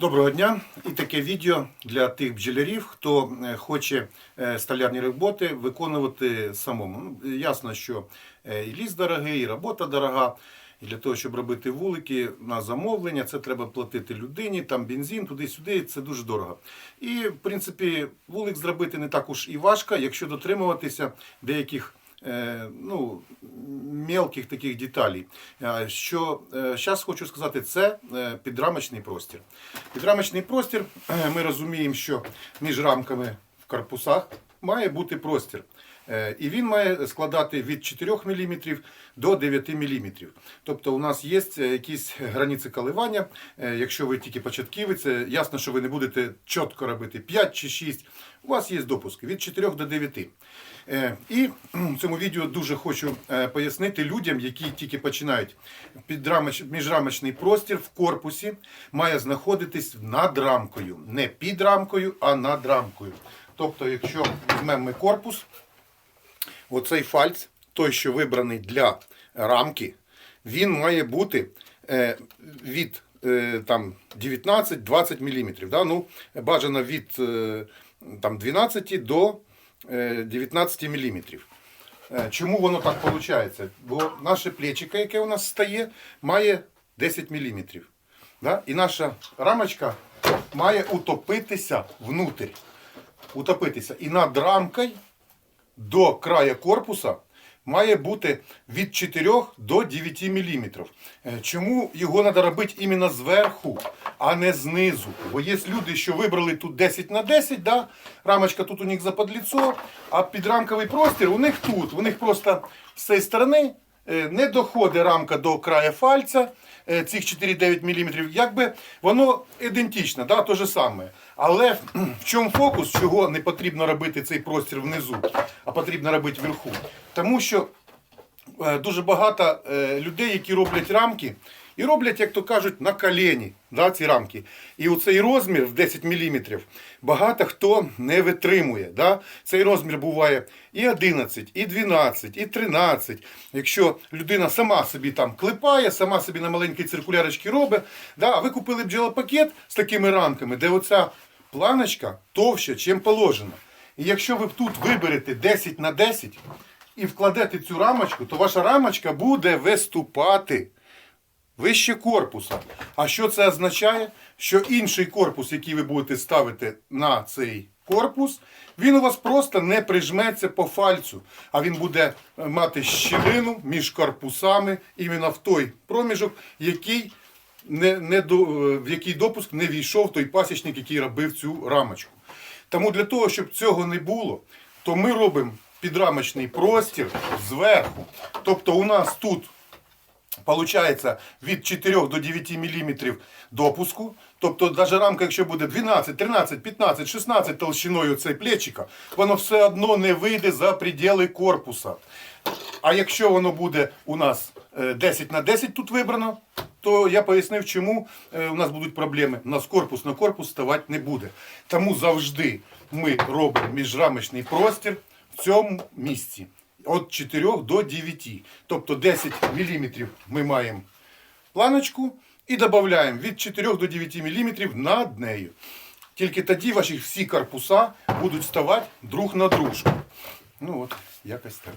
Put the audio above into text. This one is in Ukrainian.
Доброго дня! І таке відео для тих бджолярів, хто е, хоче е, столярні роботи виконувати самому. Ну, Ясно, що е, і ліс дорогий, і робота дорога. І для того, щоб робити вулики на замовлення, це треба платити людині, там бензин, туди-сюди, це дуже дорого. І, в принципі, вулик зробити не так уж і важко, якщо дотримуватися деяких ну, мелких таких деталей. Е, Що зараз хочу сказати, це е, підрамочний простір. Підрамочний простір, е, ми розуміємо, що між рамками в корпусах має бути простір. Е, І він має складати від 4 мм до 9 мм. Тобто у нас є е, якісь границі коливання. Е, Якщо ви тільки початківець, ясно, що ви не будете чітко робити 5 чи 6. У вас є допуски від 4 до 9. Е, І в цьому відео дуже хочу пояснити людям, які тільки починають. Міжрамочний простір в корпусі має знаходитись над рамкою. Не під рамкою, а над рамкою. Тобто, якщо візьмемо ми корпус, оцей фальц, той, що вибраний для рамки, він має бути е, від е, там, 19-20 мм. Да? Ну, бажано від е, там, 12 до е, 19 мм. Чому воно так виходить? Бо наше плечико, яке у нас стає, має 10 мм. Да? І наша рамочка має утопитися внутрь. Утопитися. І над рамкою до края корпуса має бути від 4 до 9 мм. Чому його треба робити іменно зверху, а не знизу? Бо є люди, що вибрали тут 10 на 10, да? рамочка тут у них за подліцо, а підрамковий простір у них тут. У них просто з цієї сторони е, не доходить рамка до краю фальця е, цих 4-9 мм. Якби воно ідентично, да, те же саме. Але в чому фокус, чого не потрібно робити цей простір внизу, а потрібно робити вверху? Тому що е, дуже багато е, людей, які роблять рамки, і роблять, як то кажуть, на колені да, ці рамки. І оцей розмір в 10 мм багато хто не витримує. Да? Цей розмір буває і 11, і 12, і 13. Якщо людина сама собі там клепає, сама собі на маленькій циркулярочці робить, да? ви купили бджолопакет з такими рамками, де оця планочка товща, чим положено. І якщо ви тут виберете 10 на 10 і вкладете цю рамочку, то ваша рамочка буде виступати вище корпуса. А що це означає? Що інший корпус, який ви будете ставити на цей корпус, він у вас просто не прижметься по фальцю, а він буде е, мати щілину між корпусами іменно в той проміжок, який не, не до, е, в який допуск не війшов той пасічник, який робив цю рамочку. Тому для того, щоб цього не було, то ми робимо підрамочний простір зверху. Тобто у нас тут Получається від 4 до 9 мм допуску. Тобто, навіть рамка, якщо буде 12, 13, 15, 16 толщиною цей плечика, воно все одно не вийде за пределы корпуса. А якщо воно буде у нас е, 10 на 10 тут вибрано, то я пояснив, чому е, у нас будуть проблеми. У нас корпус на корпус ставати не буде. Тому завжди ми робимо міжрамочний простір в цьому місці від 4 до 9. Тобто 10 мм ми маємо планочку і додаємо від 4 до 9 мм над нею. Тільки тоді ваші всі корпуса будуть ставати друг на дружку. Ну от, якось так.